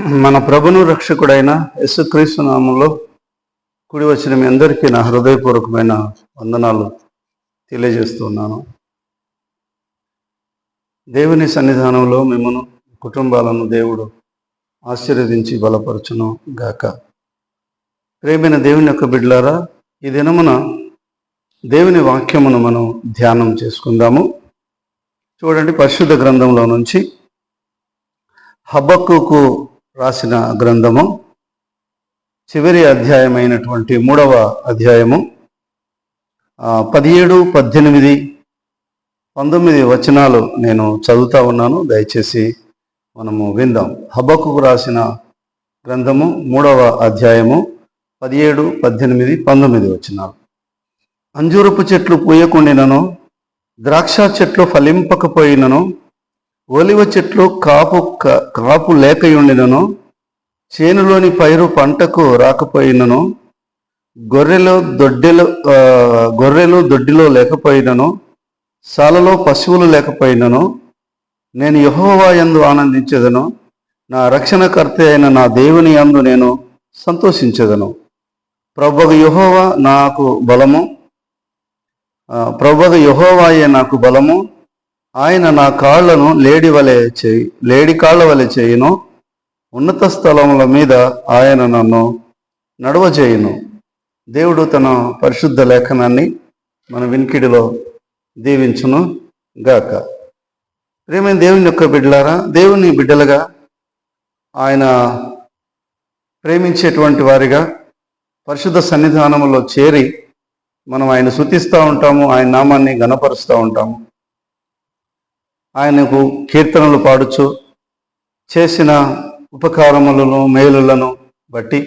మన ప్రభును రక్షకుడైన యశుక్రీస్తు నామంలో కుడి వచ్చిన మీ అందరికీ నా హృదయపూర్వకమైన వందనాలు తెలియజేస్తున్నాను దేవుని సన్నిధానంలో మిమ్మను కుటుంబాలను దేవుడు ఆశీర్వదించి బలపరచును గాక. ప్రేమైన దేవుని యొక్క బిడ్లారా ఈ దినమున దేవుని వాక్యమును మనం ధ్యానం చేసుకుందాము. చూడండి పరిశుద్ధ గ్రంథంలో నుంచి హబక్కుకు రాసిన గ్రంథము. చివరి అధ్యాయమైనటువంటి మూడవ అధ్యాయము. పదిహేడు పద్దెనిమిది పంతొమ్మిది వచనాలు నేను చదువుతా ఉన్నాను. దయచేసి మనము విందాం. హబకు రాసిన గ్రంథము మూడవ అధ్యాయము పదిహేడు పద్దెనిమిది పంతొమ్మిది వచనాలు. అంజూరపు చెట్లు పూయకుండినను ద్రాక్ష చెట్లు ఫలింపకపోయినను ఒలివ చెట్లు కాపు కాపు కాపు లేకయుండినను చేనులోని పైరు పంటకు రాకపోయినను గొర్రెలు దొడ్డెలు గొర్రెలు దొడ్డిలో లేకపోయినను సాలలో పశువులు లేకపోయినను నేను యహోవా ఎందు ఆనందించదను నా రక్షణకర్త అయిన నా దేవుని యందు నేను సంతోషించదను. ప్రభువు యహోవా నాకు బలము ఆ, యుహోవాయే యహోవాయే నాకు బలము ఆయన నా కాళ్ళను లేడి వలె చేయి లేడి కాళ్ళ వలె చేయును. ఉన్నత స్థలముల మీద ఆయన నన్ను నడవ చేయును. దేవుడు తన పరిశుద్ధ లేఖనాన్ని మన వినికిడిలో దీవించును గాక. ప్రేమైన దేవుని యొక్క బిడ్డలారా దేవుని బిడ్డలుగా ఆయన ప్రేమించేటువంటి వారిగా పరిశుద్ధ సన్నిధానంలో చేరి మనం ఆయన శుతిస్తూ ఉంటాము ఆయన నామాన్ని గణపరుస్తూ ఉంటాము. ఆయనకు కీర్తనలు పాడుచు చేసిన ఉపకారములను మేలులను బట్టి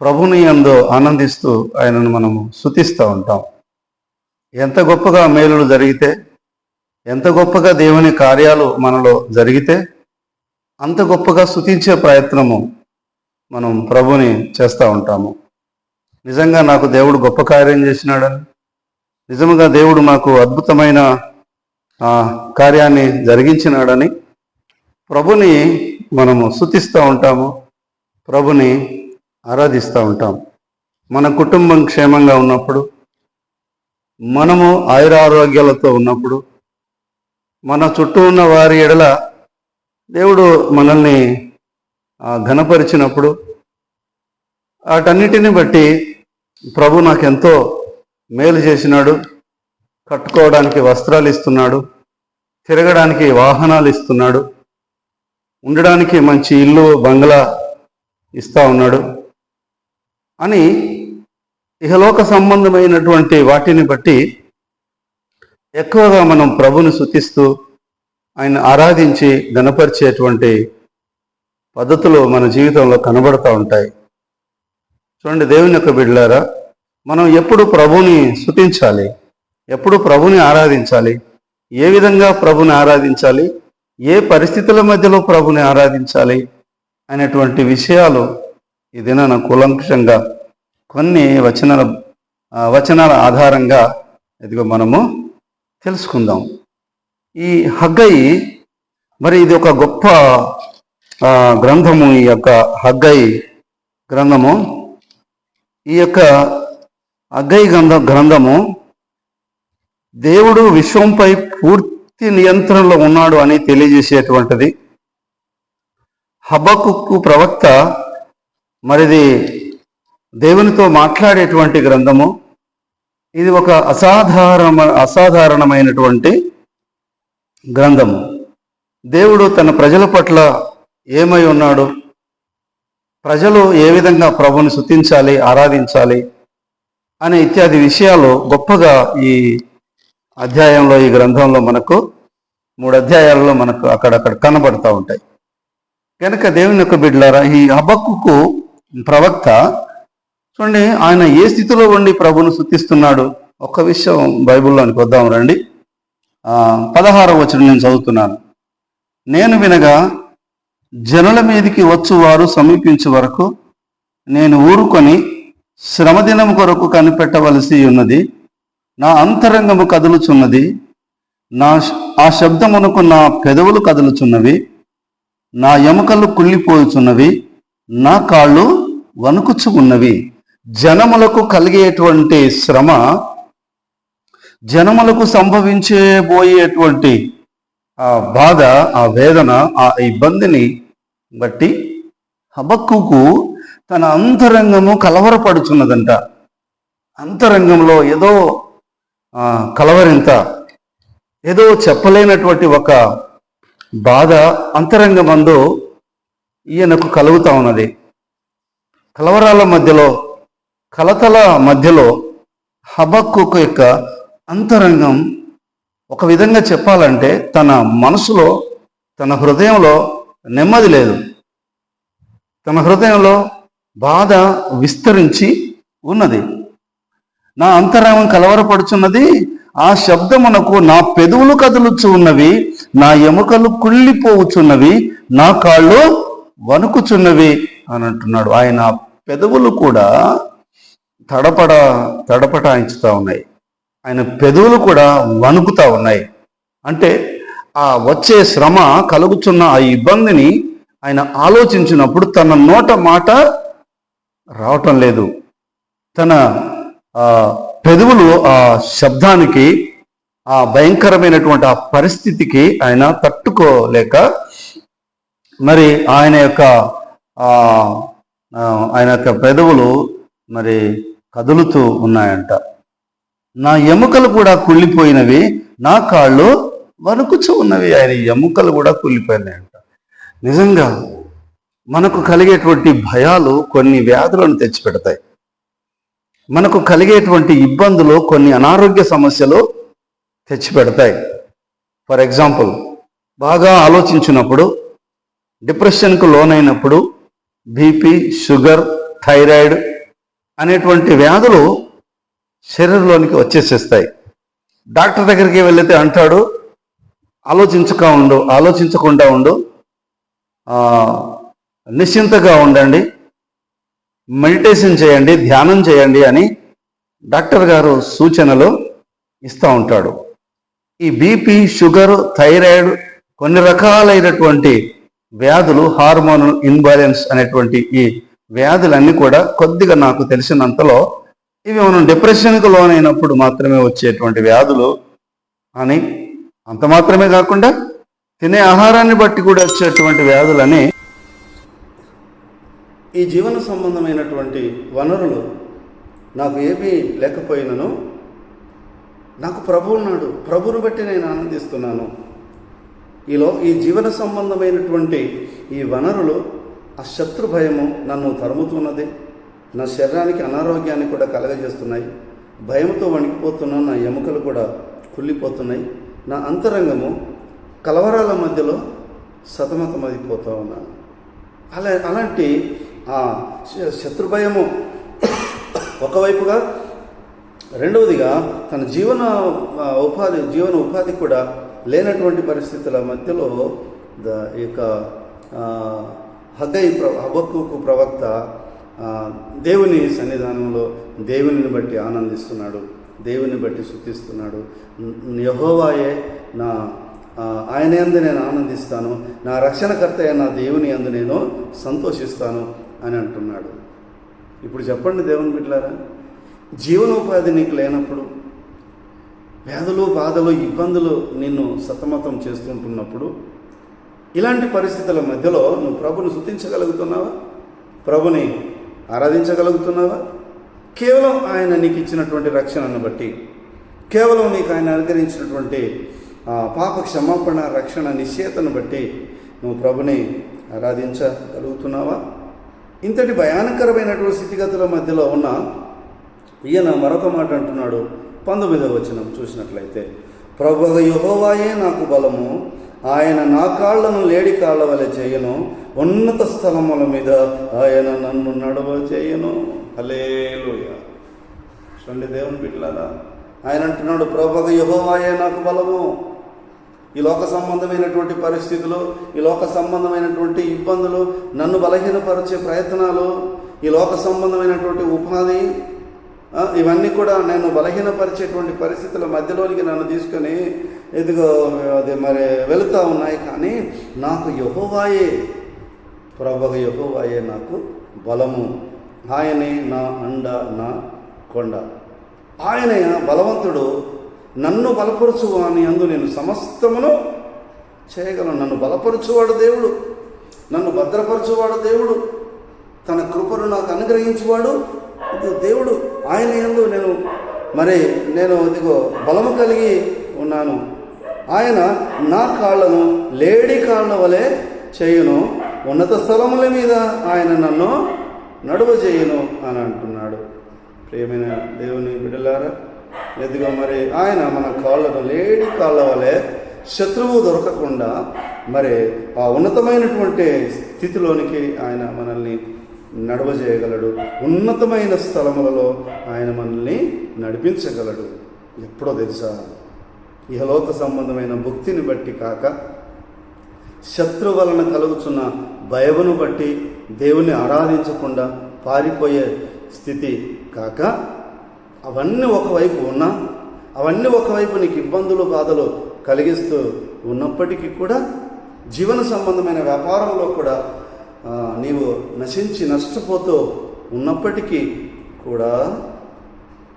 ప్రభుని అందో ఆనందిస్తూ ఆయనను మనము శుతిస్తూ ఉంటాం. ఎంత గొప్పగా మేలులు జరిగితే ఎంత గొప్పగా దేవుని కార్యాలు మనలో జరిగితే అంత గొప్పగా శుతించే ప్రయత్నము మనం ప్రభుని చేస్తూ ఉంటాము. నిజంగా నాకు దేవుడు గొప్ప కార్యం చేసినాడని నిజంగా దేవుడు మాకు అద్భుతమైన ఆ కార్యాన్ని జరిగించినాడని ప్రభుని మనము స్థుతిస్తూ ఉంటాము ప్రభుని ఆరాధిస్తూ ఉంటాం. మన కుటుంబం క్షేమంగా ఉన్నప్పుడు మనము ఆయురారోగ్యాలతో ఉన్నప్పుడు మన చుట్టూ ఉన్న వారి ఎడల దేవుడు మనల్ని ఘనపరిచినప్పుడు వాటన్నిటిని బట్టి ప్రభు నాకెంతో మేలు చేసినాడు. కట్టుకోవడానికి వస్త్రాలు ఇస్తున్నాడు తిరగడానికి వాహనాలు ఇస్తున్నాడు ఉండడానికి మంచి ఇల్లు బంగ్లా ఇస్తా ఉన్నాడు. అని ఇహలోక సంబంధమైనటువంటి వాటిని బట్టి ఎక్కువగా మనం ప్రభుని శుతిస్తూ ఆయన ఆరాధించి గణపరిచేటువంటి పద్ధతులు మన జీవితంలో కనబడుతూ ఉంటాయి. చూడండి దేవుని యొక్క బిడ్డలారా మనం ఎప్పుడు ప్రభుని శుతించాలి ఎప్పుడు ప్రభుని ఆరాధించాలి? ఏ విధంగా ప్రభుని ఆరాధించాలి? ఏ పరిస్థితుల మధ్యలో ప్రభుని ఆరాధించాలి? అనేటువంటి విషయాలు ఈ దినాన కూలంకషంగా కొన్ని వచనాల వచనాల ఆధారంగా ఇదిగో మనము తెలుసుకుందాం. ఈ హగ్గయి మరి ఇది ఒక గొప్ప గ్రంథము. ఈ యొక్క హగ్గయి గ్రంథము ఈ యొక్క అగ్గయి గ్రంథ గ్రంథము దేవుడు విశ్వంపై పూర్తి నియంత్రణలో ఉన్నాడు అని తెలియజేసేటువంటిది. హబకుక్కు ప్రవక్త మరిది దేవునితో మాట్లాడేటువంటి గ్రంథము. ఇది ఒక అసాధారణ అసాధారణమైనటువంటి గ్రంథము. దేవుడు తన ప్రజల పట్ల ఏమై ఉన్నాడు? ప్రజలు ఏ విధంగా ప్రభుని శుతించాలి ఆరాధించాలి అనే ఇత్యాది విషయాలు గొప్పగా ఈ అధ్యాయంలో ఈ గ్రంథంలో మనకు మూడు అధ్యాయాలలో మనకు అక్కడక్కడ కనబడతా ఉంటాయి. కనుక దేవుని యొక్క బిడ్డలారా ఈ హబక్కుకు ప్రవక్త చూడండి ఆయన ఏ స్థితిలో ఉండి ప్రభును శుద్ధిస్తున్నాడు ఒక్క విషయం బైబిల్లోనికి వద్దాం రండి. పదహారవ వచ్చిన నేను చదువుతున్నాను. నేను వినగా జనుల మీదికి వచ్చువారు సమీపించే వరకు నేను ఊరుకొని శ్రమదినం కొరకు కనిపెట్టవలసి ఉన్నది నా అంతరంగము కదులుచున్నది. నా ఆ శబ్దమునకు నా పెదవులు కదులుచున్నవి. నా ఎముకలు కుళ్ళిపోచున్నవి నా కాళ్ళు వణుకుచు ఉన్నవి జనములకు కలిగేటువంటి శ్రమ జనములకు సంభవించబోయేటువంటి ఆ బాధ ఆ వేదన ఆ ఇబ్బందిని బట్టి హబక్కుకు తన అంతరంగము కలవరపడుచున్నదంట. అంతరంగంలో ఏదో కలవరింత. ఏదో చెప్పలేనటువంటి ఒక బాధ అంతరంగమందు ఈయనకు కలుగుతా ఉన్నది. కలవరాల మధ్యలో కలతల మధ్యలో హబక్కుకు యొక్క అంతరంగం ఒక విధంగా చెప్పాలంటే తన మనసులో తన హృదయంలో నెమ్మది లేదు. తన హృదయంలో బాధ విస్తరించి ఉన్నది. నా అంతరంగం కలవరపడుచున్నది ఆ శబ్దమునకు నా పెదవులు కదులుచు ఉన్నవి నా ఎముకలు కుళ్ళిపోవుచున్నవి నా కాళ్ళు వణుకుచున్నవి అని అంటున్నాడు. ఆయన పెదవులు కూడా తడపడ తడపటాయించుతా ఉన్నాయి. ఆయన పెదవులు కూడా వణుకుతా ఉన్నాయి. అంటే ఆ వచ్చే శ్రమ కలుగుచున్న ఆ ఇబ్బందిని ఆయన ఆలోచించినప్పుడు తన నోట మాట రావటం లేదు. తన పెదవులు ఆ శబ్దానికి ఆ భయంకరమైనటువంటి ఆ పరిస్థితికి ఆయన తట్టుకోలేక మరి ఆయన యొక్క ఆయన యొక్క పెదవులు మరి కదులుతూ ఉన్నాయంట. నా ఎముకలు కూడా కుళ్ళిపోయినవి నా కాళ్ళు వణుకుచూ ఉన్నవి. ఆయన ఎముకలు కూడా కుళ్ళిపోయినాయంట. నిజంగా మనకు కలిగేటువంటి భయాలు కొన్ని వ్యాధులను తెచ్చిపెడతాయి. మనకు కలిగేటువంటి ఇబ్బందులు కొన్ని అనారోగ్య సమస్యలు తెచ్చిపెడతాయి. ఫర్ ఎగ్జాంపుల్ బాగా ఆలోచించినప్పుడు డిప్రెషన్కు లోనైనప్పుడు బీపీ షుగర్ థైరాయిడ్ అనేటువంటి వ్యాధులు శరీరంలోనికి వచ్చేసేస్తాయి. డాక్టర్ దగ్గరికి వెళితే అంటాడు ఆలోచించక ఉండు ఆలోచించకుండా ఉండు నిశ్చింతగా ఉండండి మెడిటేషన్ చేయండి ధ్యానం చేయండి అని డాక్టర్ గారు సూచనలు ఇస్తూ ఉంటాడు. ఈ బీపీ షుగర్ థైరాయిడ్ కొన్ని రకాలైనటువంటి వ్యాధులు హార్మోన్ ఇన్బ్యాలెన్స్ అనేటువంటి ఈ వ్యాధులన్నీ కూడా కొద్దిగా నాకు తెలిసినంతలో ఇవి మనం డిప్రెషన్కు లోనైనప్పుడు మాత్రమే వచ్చేటువంటి వ్యాధులు. అని అంత మాత్రమే కాకుండా తినే ఆహారాన్ని బట్టి కూడా వచ్చేటువంటి వ్యాధులని ఈ జీవన సంబంధమైనటువంటి వనరులు నాకు ఏమీ లేకపోయినను నాకు ప్రభు ఉన్నాడు. ప్రభుని బట్టి నేను ఆనందిస్తున్నాను. ఈలో ఈ జీవన సంబంధమైనటువంటి ఈ వనరులు ఆ శత్రు భయము నన్ను తరుముతున్నది. నా శరీరానికి అనారోగ్యాన్ని కూడా కలగజేస్తున్నాయి. భయంతో వణికిపోతున్న నా ఎముకలు కూడా కుళ్ళిపోతున్నాయి. నా అంతరంగము కలవరాల మధ్యలో సతమతమైపోతూ ఉన్నాను. అలా అలాంటి ఆ ఒకవైపుగా రెండవదిగా తన జీవన ఉపాధి జీవన ఉపాధి కూడా లేనటువంటి పరిస్థితుల మధ్యలో ద- ఈ యొక్క ఆ, ప్ర హబక్కుకు ప్రవక్త దేవుని సన్నిధానంలో దేవునిని బట్టి ఆనందిస్తున్నాడు. దేవుని బట్టి శుద్ధిస్తున్నాడు యహోవాయే నా ఆయన యందు నేను ఆనందిస్తాను. నా రక్షణకర్త అయిన నా దేవుని అందు నేను సంతోషిస్తాను. అని అంటున్నాడు. ఇప్పుడు చెప్పండి దేవుని బిడ్డలారా జీవనోపాధి నీకు లేనప్పుడు వ్యాధులు బాధలు ఇబ్బందులు నిన్ను సతమతం చేస్తుంటున్నప్పుడు ఇలాంటి పరిస్థితుల మధ్యలో నువ్వు ప్రభుని శుద్ధించగలుగుతున్నావా ప్రభుని ఆరాధించగలుగుతున్నావా? కేవలం ఆయన నీకు ఇచ్చినటువంటి రక్షణను బట్టి కేవలం నీకు ఆయన అనుగ్రహించినటువంటి పాప క్షమాపణ రక్షణ నిశ్చేతను బట్టి నువ్వు ప్రభుని ఆరాధించగలుగుతున్నావా? ఇంతటి భయానకరమైనటువంటి స్థితిగతుల మధ్యలో ఉన్న ఈయన మరొక మాట అంటున్నాడు. పంతొమ్మిదవ వచనం చూసినట్లయితే ప్రభు యహోవాయే నాకు బలము. ఆయన నా కాళ్ళను లేడి కాళ్ళ వలె చేయను. ఉన్నత స్థలముల మీద ఆయన నన్ను నడవ చేయను హలేలుయ చూడండి దేవుని బిడ్డలారా ఆయన అంటున్నాడు ప్రభు యహోవాయే నాకు బలము. ఈ లోక సంబంధమైనటువంటి పరిస్థితులు ఈ లోక సంబంధమైనటువంటి ఇబ్బందులు నన్ను బలహీనపరిచే ప్రయత్నాలు ఈ లోక సంబంధమైనటువంటి ఉపాధి ఇవన్నీ కూడా నేను బలహీనపరిచేటువంటి పరిస్థితుల మధ్యలోనికి నన్ను తీసుకొని ఇదిగో అది మరి వెళుతూ ఉన్నాయి. కానీ నాకు యహోవాయే ప్రభగ యహోవాయే నాకు బలము. ఆయనే నా అండ నా కొండ. ఆయన బలవంతుడు. నన్ను బలపరచు అని అందు నేను సమస్తమును చేయగలను. నన్ను బలపరచువాడు దేవుడు. నన్ను భద్రపరచువాడు దేవుడు. తన కృపను నాకు అనుగ్రహించువాడు ఇదిగో దేవుడు. ఆయన ఎందు నేను మరి నేను ఇదిగో బలము కలిగి ఉన్నాను. ఆయన నా కాళ్ళను లేడి కాళ్ళ వలె చేయును. ఉన్నత స్థలముల మీద ఆయన నన్ను నడువ చేయును అని అంటున్నాడు. ప్రియమైన దేవుని బిడ్డలారా ఎదుగో మరి ఆయన మన కాళ్ళను లేడి కాళ్ళ వలె శత్రువు దొరకకుండా మరి ఆ ఉన్నతమైనటువంటి స్థితిలోనికి ఆయన మనల్ని నడవజేయగలడు. ఉన్నతమైన స్థలములలో ఆయన మనల్ని నడిపించగలడు. ఎప్పుడో తెలుసా? ఇహలోక సంబంధమైన భక్తిని బట్టి కాక శత్రు వలన కలుగుతున్న భయమును బట్టి దేవుని ఆరాధించకుండా పారిపోయే స్థితి కాక అవన్నీ ఒకవైపు ఉన్నా అవన్నీ ఒకవైపు నీకు ఇబ్బందులు బాధలు కలిగిస్తూ ఉన్నప్పటికీ కూడా జీవన సంబంధమైన వ్యాపారంలో కూడా నీవు నశించి నష్టపోతూ ఉన్నప్పటికీ కూడా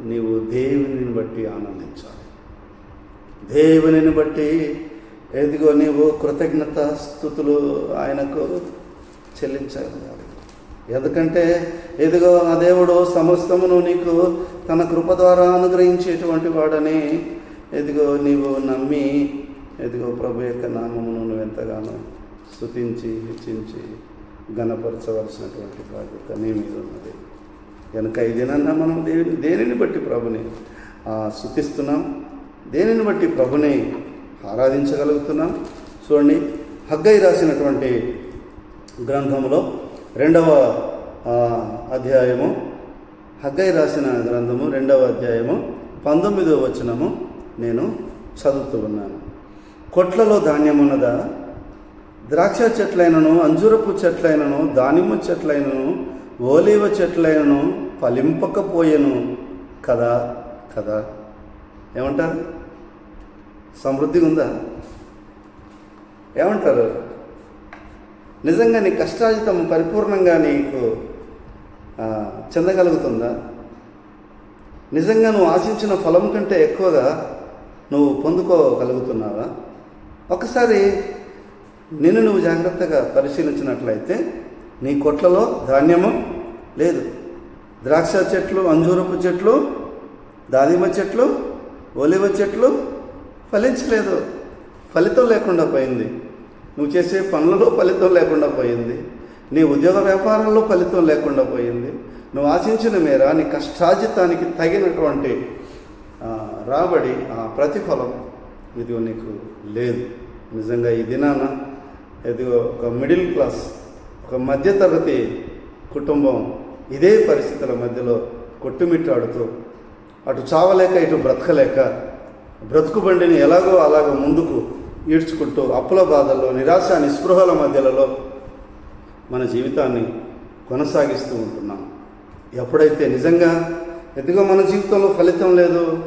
నీవు దేవునిని బట్టి ఆనందించాలి. దేవునిని బట్టి ఎదిగో నీవు కృతజ్ఞత స్థుతులు ఆయనకు చెల్లించాలి. ఎందుకంటే ఎదుగో ఆ దేవుడు సమస్తమును నీకు తన కృప ద్వారా అనుగ్రహించేటువంటి వాడని ఎదుగో నీవు నమ్మి ఎదుగో ప్రభు యొక్క నామమును నువ్వు ఎంతగానో స్తుతించి హెచ్చించి గణపరచవలసినటువంటి బాధ్యత నీ మీద ఉన్నది. కనుక ఈ దినాన్న మనం దేని దేనిని బట్టి ప్రభుని స్థుతిస్తున్నాం దేనిని బట్టి ప్రభుని ఆరాధించగలుగుతున్నాం? చూడండి హగ్గై రాసినటువంటి గ్రంథములో రెండవ అధ్యాయము. హగ్గై రాసిన గ్రంథము రెండవ అధ్యాయము. పంతొమ్మిదవ వచనము నేను చదువుతూ ఉన్నాను. కొట్లలో ధాన్యమున్నదా? ద్రాక్ష చెట్లైనను అంజురపు చెట్లైనను దానిమ్మ చెట్లైనను ఓలివ చెట్లైనను ఫలింపకపోయెను కదా? కదా. ఏమంటారు? సమృద్ధిగా ఉందా ఏమంటారు? నిజంగా నీ కష్టాజితం పరిపూర్ణంగా నీకు చెందగలుగుతుందా? నిజంగా నువ్వు ఆశించిన ఫలం కంటే ఎక్కువగా నువ్వు పొందుకోగలుగుతున్నావా? ఒకసారి నిన్ను నువ్వు జాగ్రత్తగా పరిశీలించినట్లయితే నీ కొట్లలో ధాన్యము లేదు. ద్రాక్ష చెట్లు అంజూరపు చెట్లు దానిమ్మ చెట్లు ఒలివ చెట్లు ఫలించలేదు. ఫలితం లేకుండా పోయింది. నువ్వు చేసే పనులలో ఫలితం లేకుండా పోయింది. నీ ఉద్యోగ వ్యాపారంలో ఫలితం లేకుండా పోయింది. నువ్వు ఆశించిన మేర నీ కష్టాజితానికి తగినటువంటి రాబడి ఆ ప్రతిఫలం ఇదిగో నీకు లేదు. నిజంగా ఈ దినాన ఇదిగో ఒక మిడిల్ క్లాస్ ఒక మధ్యతరగతి కుటుంబం ఇదే పరిస్థితుల మధ్యలో కొట్టుమిట్టాడుతూ అటు చావలేక ఇటు బ్రతకలేక బ్రతుకు బండిని ఎలాగో అలాగో ముందుకు ఈడ్చుకుంటూ అప్పుల బాధల్లో నిరాశ నిస్పృహల మధ్యలలో మన జీవితాన్ని కొనసాగిస్తూ ఉంటున్నాం. ఎప్పుడైతే నిజంగా ఎందుకో మన జీవితంలో ఫలితం లేదు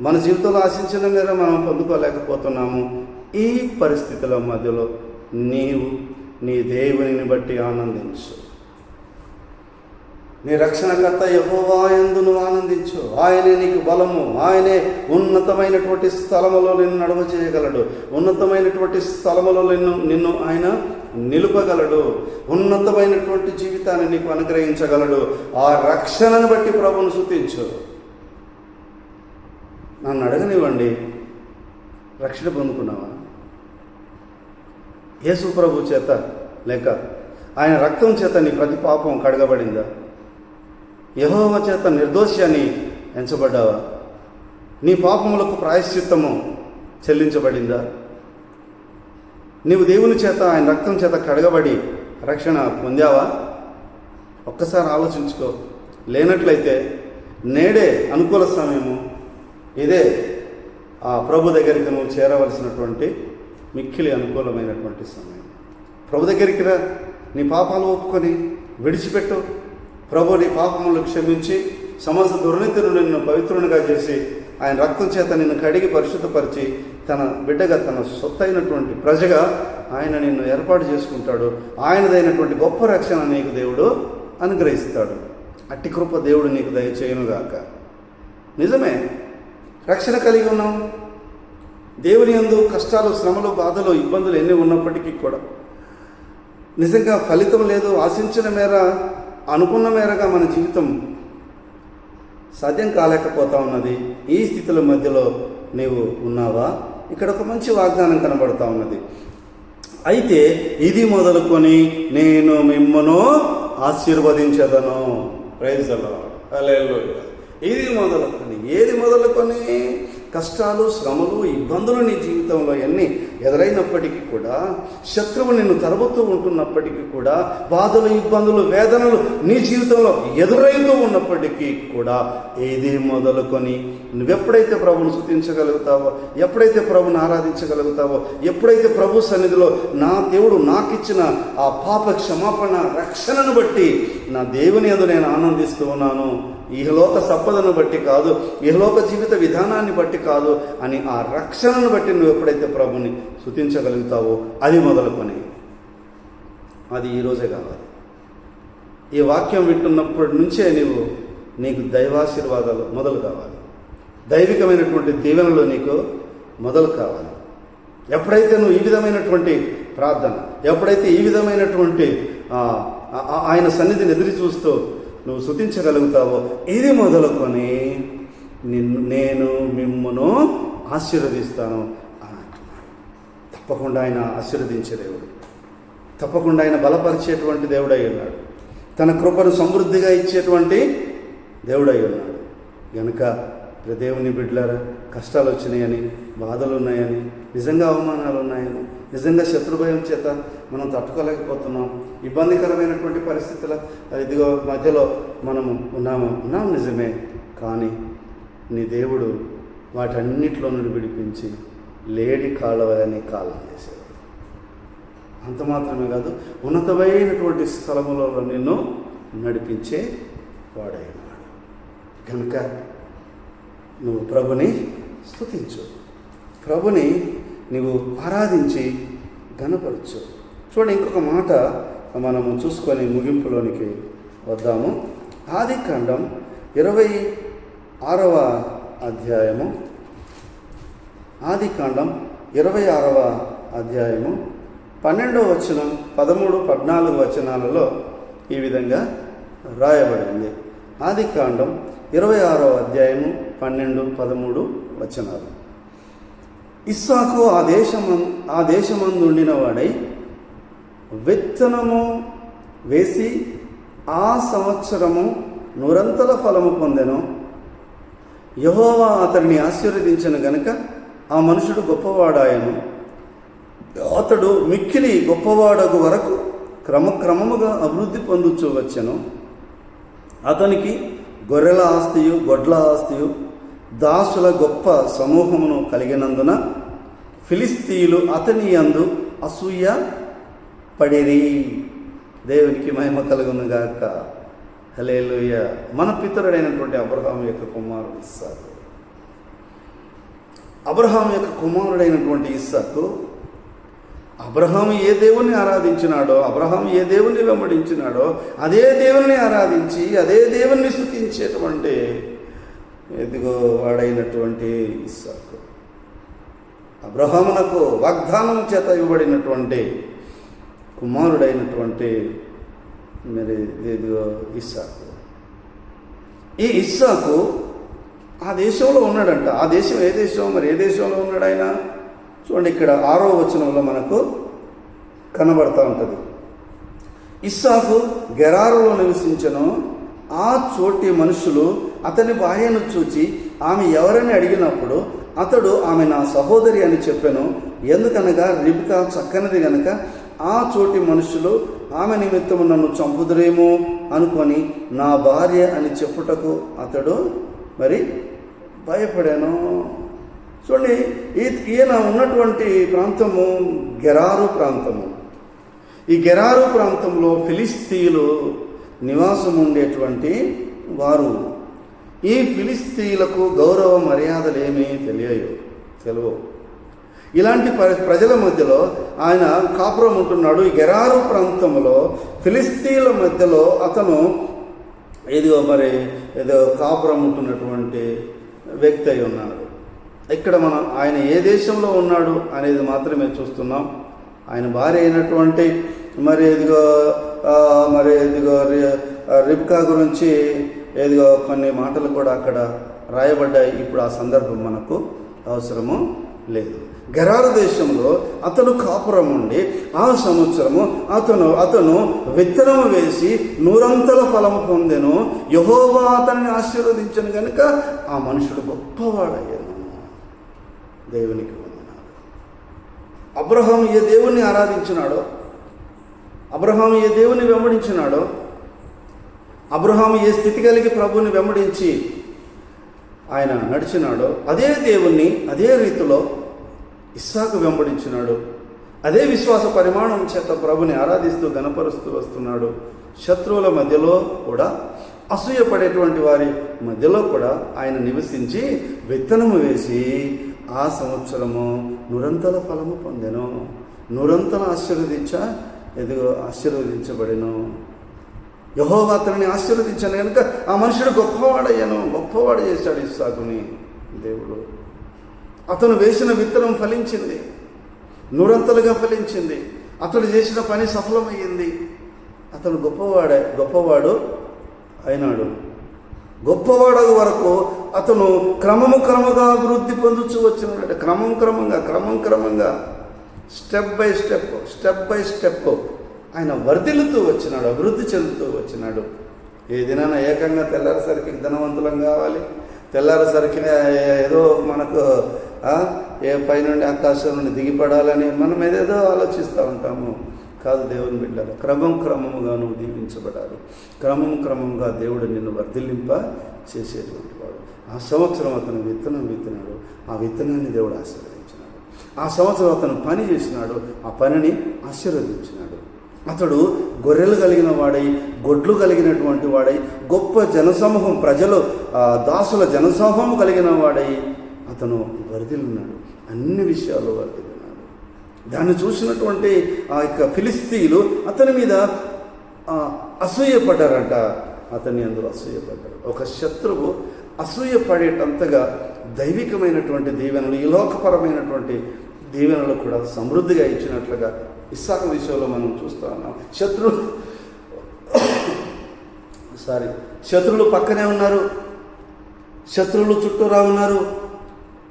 మన జీవితంలో ఆశించిన మేర మనం పొందుకోలేకపోతున్నాము ఈ పరిస్థితుల మధ్యలో నీవు నీ దేవునిని బట్టి ఆనందించు. నీ రక్షణకర్త యహోవా ఎందు నువ్వు ఆనందించు? ఆయనే నీకు బలము. ఆయనే ఉన్నతమైనటువంటి స్థలములో నిన్ను నడవ చేయగలడు. ఉన్నతమైనటువంటి స్థలములో నిన్ను నిన్ను ఆయన నిలుపగలడు. ఉన్నతమైనటువంటి జీవితాన్ని నీకు అనుగ్రహించగలడు. ఆ రక్షణను బట్టి ప్రభును శుతించు నన్ను అడగనివ్వండి. రక్షణ పొందుకున్నావా? యేసు ప్రభు చేత లేక ఆయన రక్తం చేత నీ ప్రతి పాపం కడగబడిందా? యహోవ చేత నిర్దోషి అని ఎంచబడ్డావా? నీ పాపములకు ప్రాయశ్చిత్తము చెల్లించబడిందా? నీవు దేవుని చేత ఆయన రక్తం చేత కడగబడి రక్షణ పొందావా? ఒక్కసారి ఆలోచించుకో. లేనట్లయితే నేడే అనుకూల సమయము. ఇదే ఆ ప్రభు దగ్గరికి నువ్వు చేరవలసినటువంటి మిక్కిలి అనుకూలమైనటువంటి సమయం. ప్రభు దగ్గరికి రా. నీ పాపాలు ఒప్పుకొని విడిచిపెట్టు. ప్రభు నీ పాపములు క్షమించి సమస్త దుర్నీతిను నిన్ను పవిత్రునిగా చేసి ఆయన రక్తం చేత నిన్ను కడిగి పరిశుద్ధపరిచి తన బిడ్డగా తన సొత్తైనటువంటి ప్రజగా ఆయన నిన్ను ఏర్పాటు చేసుకుంటాడు. ఆయనదైనటువంటి గొప్ప రక్షణ నీకు దేవుడు అనుగ్రహిస్తాడు. అట్టి కృప దేవుడు నీకు దయచేయనుగాక. నిజమే రక్షణ కలిగి ఉన్నాం. దేవుని యందు కష్టాలు శ్రమలు బాధలు ఇబ్బందులు ఎన్ని ఉన్నప్పటికీ కూడా. నిజంగా ఫలితం లేదు. ఆశించిన మేర అనుకున్న మేరగా మన జీవితం సాధ్యం కాలేకపోతా ఉన్నది. ఈ స్థితుల మధ్యలో నీవు ఉన్నావా? ఇక్కడ ఒక మంచి వాగ్దానం కనబడతా ఉన్నది. అయితే ఇది మొదలుకొని నేను మిమ్మను ఆశీర్వదించదను. ప్రైజ్ అలా ఇది మొదలుకొని ఏది మొదలుకొని? కష్టాలు శ్రమలు ఇబ్బందులు నీ జీవితంలో ఎన్ని ఎదురైనప్పటికీ కూడా శత్రువు నిన్ను తరబుతూ ఉంటున్నప్పటికీ కూడా బాధలు ఇబ్బందులు వేదనలు నీ జీవితంలో ఎదురైతూ ఉన్నప్పటికీ కూడా ఏది మొదలుకొని నువ్వెప్పుడైతే ప్రభుని స్థుతించగలుగుతావో ఎప్పుడైతే ప్రభుని ఆరాధించగలుగుతావో ఎప్పుడైతే ప్రభు సన్నిధిలో నా దేవుడు నాకిచ్చిన ఆ పాప క్షమాపణ రక్షణను బట్టి నా దేవుని అందు నేను ఆనందిస్తూ ఉన్నాను. ఇహలోక సంపదను బట్టి కాదు ఇహలోక జీవిత విధానాన్ని బట్టి కాదు అని ఆ రక్షణను బట్టి నువ్వు ఎప్పుడైతే ప్రభుని శుతించగలుగుతావో అది మొదలుకొని అది ఈరోజే కావాలి. ఈ వాక్యం వింటున్నప్పటి నుంచే నీవు నీకు దైవాశీర్వాదాలు మొదలు కావాలి. దైవికమైనటువంటి దీవెనలు నీకు మొదలు కావాలి. ఎప్పుడైతే నువ్వు ఈ విధమైనటువంటి ప్రార్థన ఎప్పుడైతే ఈ విధమైనటువంటి ఆయన సన్నిధిని ఎదురు చూస్తూ నువ్వు శుతించగలుగుతావో? ఇది మొదలుకొని నిన్ను నేను మిమ్మను ఆశీర్వదిస్తాను తప్పకుండా ఆయన ఆశీర్వదించే దేవుడు. తప్పకుండా ఆయన బలపరిచేటువంటి దేవుడై ఉన్నాడు. తన కృపను సమృద్ధిగా ఇచ్చేటువంటి దేవుడై ఉన్నాడు. గనుక దేవుని బిడ్డలారా కష్టాలు వచ్చినాయని బాధలు ఉన్నాయని నిజంగా అవమానాలు ఉన్నాయని నిజంగా శత్రుభయం చేత మనం తట్టుకోలేకపోతున్నాం. ఇబ్బందికరమైనటువంటి పరిస్థితుల ఇదిగో మధ్యలో మనము ఉన్నాము. ఉన్నాం నిజమే కానీ నీ దేవుడు వాటన్నిటిలో నుండి విడిపించి లేడి కాళ్ళవని కాలం చేసేవాడు అంత మాత్రమే కాదు ఉన్నతమైనటువంటి స్థలములలో నిన్ను నడిపించే వాడై ఉన్నాడు. కనుక నువ్వు ప్రభుని స్థుతించు ప్రభుని నువ్వు ఆరాధించి ఘనపరచు. చూడండి ఇంకొక మాట మనము చూసుకొని ముగింపులోనికి వద్దాము. ఆది కాండం ఇరవై ఆరవ అధ్యాయము. ఆది కాండం ఇరవై ఆరవ అధ్యాయము. పన్నెండవ వచనం పదమూడు పద్నాలుగు వచనాలలో ఈ విధంగా రాయబడింది. ఆది కాండం ఇరవై ఆరవ అధ్యాయము పన్నెండు పదమూడు వచనాలు. ఇస్సాకు ఆ దేశము ఆ దేశమందుండిన వాడై విత్తనము వేసి ఆ సంవత్సరము నూరంతల ఫలము పొందెను. యహోవా అతడిని ఆశీర్వదించను గనుక ఆ మనుషుడు గొప్పవాడాయను. అతడు మిక్కిలి గొప్పవాడకు వరకు క్రమక్రమముగా అభివృద్ధి పొందుచూ వచ్చెను. అతనికి గొర్రెల ఆస్తియు గొడ్ల ఆస్తియు దాసుల గొప్ప సమూహమును కలిగినందున ఫిలిస్తీయులు అతని అందు అసూయ పడిరి. దేవునికి మహిమ కలుగునుగాక హలేలుయ మన పితరుడైనటువంటి అబ్రహాం యొక్క కుమారుడు ఇస్సాకు. అబ్రహాం యొక్క కుమారుడైనటువంటి ఇస్సాకు అబ్రహాం ఏ దేవుణ్ణి ఆరాధించినాడో అబ్రహాం ఏ దేవుణ్ణి వెంబడించినాడో అదే దేవుని ఆరాధించి అదే దేవుణ్ణి స్థుతించేటువంటి ఎదిగో వాడైనటువంటి ఇస్సాకు? అబ్రహామునకు వాగ్దానం చేత ఇవ్వబడినటువంటి కుమారుడైనటువంటి మరి ఇదిగో ఇస్సాకు. ఈ ఇస్సాకు ఆ దేశంలో ఉన్నాడంట. ఆ దేశం ఏ దేశం? మరి ఏ దేశంలో ఉన్నాడు ఆయన? చూడండి ఇక్కడ ఆరో వచనంలో మనకు కనబడతా ఉంటుంది. ఇస్సాకు గెరారులో నివసించను. ఆ చోటి మనుషులు అతని భార్యను చూచి ఆమె ఎవరని అడిగినప్పుడు అతడు ఆమె నా సహోదరి అని చెప్పాను. ఎందుకనగా రిబికా చక్కనిది గనక ఆ చోటి మనుషులు ఆమె నిమిత్తము నన్ను చంపుదురేమో అనుకొని నా భార్య అని చెప్పుటకు అతడు మరి భయపడాను. చూడండి ఈయన ఉన్నటువంటి ప్రాంతము గెరారు ప్రాంతము. ఈ గెరారు ప్రాంతంలో ఫిలిస్తీయులు నివాసం ఉండేటువంటి వారు. ఈ ఫిలిస్తీన్లకు గౌరవ మర్యాదలు ఏమీ తెలియవు తెలియవు ఇలాంటి ప్రజల మధ్యలో ఆయన కాపురం ఉంటున్నాడు. ఈ గెరారు ప్రాంతంలో ఫిలిస్తీన్ల మధ్యలో అతను ఏదో మరి ఏదో కాపురం ఉంటున్నటువంటి వ్యక్తి అయి ఉన్నాడు. ఇక్కడ మనం ఆయన ఏ దేశంలో ఉన్నాడు అనేది మాత్రమే చూస్తున్నాం. ఆయన భార్య అయినటువంటి మరి ఇదిగో మరి ఇదిగో రి- రిబ్కా గురించి ఏదిగో కొన్ని మాటలు కూడా అక్కడ రాయబడ్డాయి. ఇప్పుడు ఆ సందర్భం మనకు అవసరము లేదు. గరార దేశంలో అతను కాపురం ఉండి ఆ సంవత్సరము అతను అతను విత్తనము వేసి నూరంతల ఫలము పొందెను. యహోవా అతన్ని ఆశీర్వదించను కనుక ఆ మనుషుడు గొప్పవాడయ్యాను. దేవునికి వందనాలు. అబ్రహాం ఏ దేవుణ్ణి ఆరాధించినాడో అబ్రహాం ఏ దేవుని వెంబడించినాడో అబ్రహాము ఏ స్థితి కలిగి ప్రభుని వెంబడించి ఆయన నడిచినాడో అదే దేవుణ్ణి అదే రీతిలో ఇస్సాకు వెంబడించినాడు. అదే విశ్వాస పరిమాణం చేత ప్రభుని ఆరాధిస్తూ గనపరుస్తూ వస్తున్నాడు. శత్రువుల మధ్యలో కూడా అసూయపడేటువంటి వారి మధ్యలో కూడా ఆయన నివసించి విత్తనము వేసి ఆ సంవత్సరము నురంతర ఫలము పొందెను. నురంతర ఆశీర్వదించ ఎదుగు ఆశీర్వదించబడెను. యహోవా అతనిని ఆశీర్వదించాను కనుక ఆ మనుషుడు గొప్పవాడయ్యాను గొప్పవాడు చేశాడు ఇస్సాకుని దేవుడు. అతను వేసిన విత్తనం ఫలించింది నూరంతలుగా ఫలించింది అతడు చేసిన పని సఫలమయ్యింది. అతను గొప్పవాడే గొప్పవాడు అయినాడు. గొప్పవాడ వరకు అతను క్రమము క్రమగా అభివృద్ధి పొందుతూ వచ్చినాడు క్రమం క్రమంగా క్రమం క్రమంగా step by step step by step. ఆయన వర్ధిల్లుతూ వచ్చినాడు అభివృద్ధి చెందుతూ వచ్చినాడు. ఏ దినాన ఏకంగా తెల్లారేసరికి ధనవంతులం కావాలి. తెల్లారేసరికి ఏదో మనకు ఏ పైనుండి ఆకాశం నుండి దిగిపడాలని మనం ఏదేదో ఆలోచిస్తూ ఉంటాము. కాదు దేవుని బిడ్డలు క్రమం క్రమముగా నువ్వు దీవించబడాలి. క్రమం క్రమంగా దేవుడు నిన్ను వర్ధిల్లింప చేసేటువంటి వాడు. ఆ సంవత్సరం అతను విత్తనం విత్తినాడు ఆ విత్తనాన్ని దేవుడు ఆశీర్వదించినాడు. ఆ సంవత్సరం అతను పని చేసినాడు ఆ పనిని ఆశీర్వదించినాడు. అతడు గొర్రెలు కలిగిన వాడై గొడ్లు కలిగినటువంటి వాడై గొప్ప జనసమూహం ప్రజలు దాసుల జనసమూహం కలిగిన వాడై అతను వర్ధిల్లున్నాడు అన్ని విషయాలు వర్ధిల్లున్నాడు దాన్ని చూసినటువంటి ఆ యొక్క ఫిలిస్తీన్లు అతని మీద అసూయపడ్డారంట. అతన్ని అందులో అసూయపడ్డారు. ఒక శత్రువు అసూయపడేటంతగా దైవికమైనటువంటి దీవెనలు ఈ లోకపరమైనటువంటి దీవెనలు కూడా సమృద్ధిగా ఇచ్చినట్లుగా ఇస్సాక విషయంలో మనం చూస్తూ ఉన్నాం. శత్రు సారీ శత్రువులు పక్కనే ఉన్నారు. శత్రువులు చుట్టూరా ఉన్నారు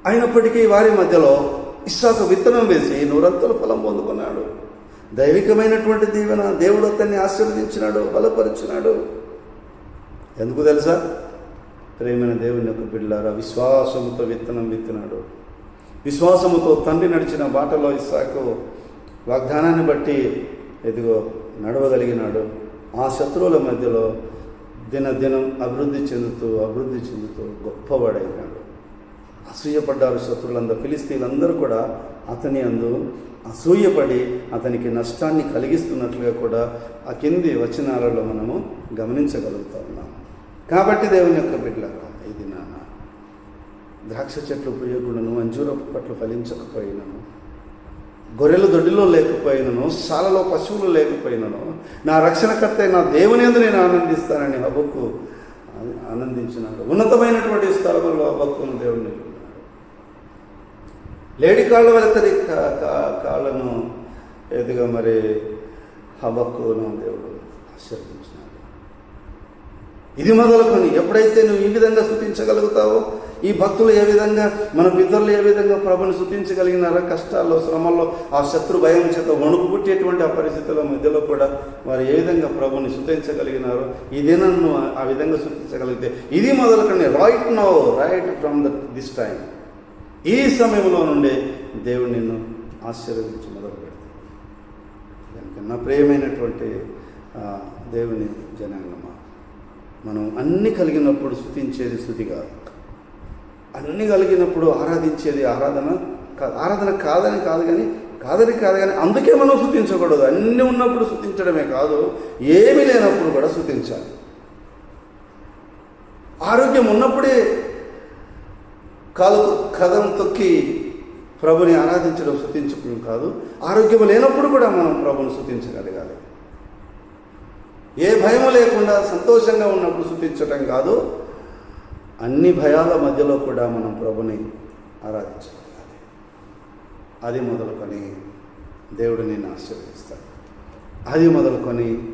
అయినప్పటికీ వారి మధ్యలో ఇస్సాకు విత్తనం వేసి నూరంతల ఫలం పొందుకున్నాడు. దైవికమైనటువంటి దీవెన దేవుడు అతన్ని ఆశీర్వదించినాడు బలపరిచినాడు. ఎందుకు తెలుసా? ప్రేమైన దేవుని యొక్క బిడ్డలారా విశ్వాసంతో విత్తనం విత్తినాడు. విశ్వాసముతో తండ్రి నడిచిన బాటలో ఇస్సాకు వాగ్దానాన్ని బట్టి ఎదుగో నడవగలిగినాడు. ఆ శత్రువుల మధ్యలో దినదినం అభివృద్ధి చెందుతూ అభివృద్ధి చెందుతూ గొప్పవాడైనాడు. అసూయపడ్డారు శత్రువులందరూ. ఫిలిస్తీన్లందరూ కూడా అతని అందు అసూయపడి అతనికి నష్టాన్ని కలిగిస్తున్నట్లుగా కూడా ఆ కింది వచనాలలో మనము గమనించగలుగుతా. ఉన్నాం కాబట్టి దేవుని యొక్క బిడ్డలారా ద్రాక్ష చెట్లు పూయకుండాను అంజూరపు పట్లు ఫలించకపోయినను గొర్రెలు దొడ్డిలో లేకపోయినను శాలలో పశువులు లేకపోయినను నా రక్షణకర్త నా దేవుని ఎందు నేను ఆనందిస్తానని హబక్కు ఆనందించినాడు. ఉన్నతమైనటువంటి స్థలములో హబక్కును దేవుని లేడి కాళ్ళ వెళతరి కాళ్ళను ఎదుగా మరి హబక్కును దేవుడు ఆశీర్వదించినాడు. ఇది మొదలుకొని ఎప్పుడైతే నువ్వు ఈ విధంగా స్థుతించగలుగుతావో ఈ భక్తులు ఏ విధంగా మన పితరులు ఏ విధంగా ప్రభుని స్థుతించగలిగినారో కష్టాల్లో శ్రమల్లో ఆ శత్రు భయం చేత వణుకు పుట్టేటువంటి ఆ పరిస్థితుల మధ్యలో కూడా వారు ఏ విధంగా ప్రభుని శుద్ధించగలిగినారో ఈ దినాన్ని ఆ విధంగా శుద్ధించగలిగితే ఇది మొదలుకొని right no right from the this time ఈ సమయంలో నుండే దేవుడు నిన్ను ఆశీర్వదించి మొదలు పెడతాడు. దానికన్నా నా ప్రియమైనటువంటి దేవుని జనాంగమా మనం అన్ని కలిగినప్పుడు స్థుతించేది స్థుతి కాదు. అన్ని కలిగినప్పుడు ఆరాధించేది ఆరాధన ఆరాధన కాదని కాదు కానీ కాదని కాదు కానీ అందుకే మనం శుద్ధించకూడదు అన్నీ ఉన్నప్పుడు శుద్ధించడమే కాదు ఏమీ లేనప్పుడు కూడా శుద్ధించాలి ఆరోగ్యం ఉన్నప్పుడే కాలు కథం తొక్కి ప్రభుని ఆరాధించడం శుద్ధించడం కాదు. ఆరోగ్యం లేనప్పుడు కూడా మనం ప్రభుని శుద్ధించగలగాలి ఏ భయం లేకుండా సంతోషంగా ఉన్నప్పుడు శుతించడం కాదు. అన్ని భయాల మధ్యలో కూడా మనం ప్రభుని ఆరాధించగలగాలి అది మొదలుకొని దేవుడు నిన్ను ఆశీర్వదిస్తాడు. అది మొదలుకొని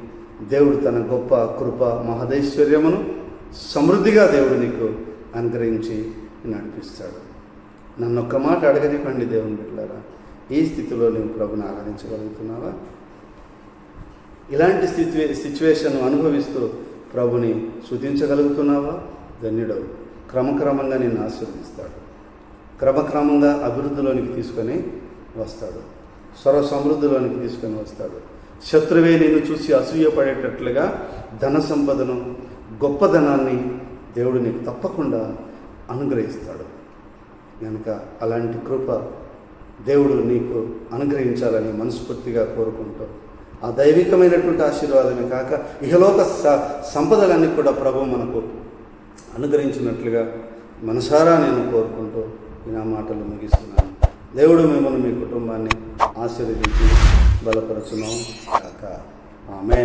దేవుడు తన గొప్ప కృప మహదైశ్వర్యమును సమృద్ధిగా దేవుడు నీకు అనుగ్రహించి నడిపిస్తాడు. నన్ను ఒక్క మాట అడగనివ్వండి దేవుని బిడ్డలారా. ఈ స్థితిలో నువ్వు ప్రభుని ఆరాధించగలుగుతున్నావా? ఇలాంటి స్థితి సిచ్యువేషన్ అనుభవిస్తూ ప్రభుని శుతించగలుగుతున్నావా ధన్యుడవు. క్రమక్రమంగా నిన్ను ఆశీర్వదిస్తాడు. క్రమక్రమంగా అభివృద్ధిలోనికి తీసుకొని వస్తాడు. స్వర సమృద్ధిలోనికి తీసుకొని వస్తాడు. శత్రువే నేను చూసి అసూయపడేటట్లుగా ధన సంపదను గొప్పధనాన్ని దేవుడు నీకు తప్పకుండా అనుగ్రహిస్తాడు. కనుక అలాంటి కృప దేవుడు నీకు అనుగ్రహించాలని మనస్ఫూర్తిగా కోరుకుంటూ ఆ దైవికమైనటువంటి ఆశీర్వాదమే కాక ఇహలోక స సంపదలన్నీ కూడా ప్రభు మనకు అనుగ్రహించినట్లుగా మనసారా నేను కోరుకుంటూ ఈ నా మాటలు ముగిస్తున్నాను. దేవుడు మిమ్మల్ని మీ కుటుంబాన్ని ఆశీర్వదించి బలపరచున్నాం కాక ఆమె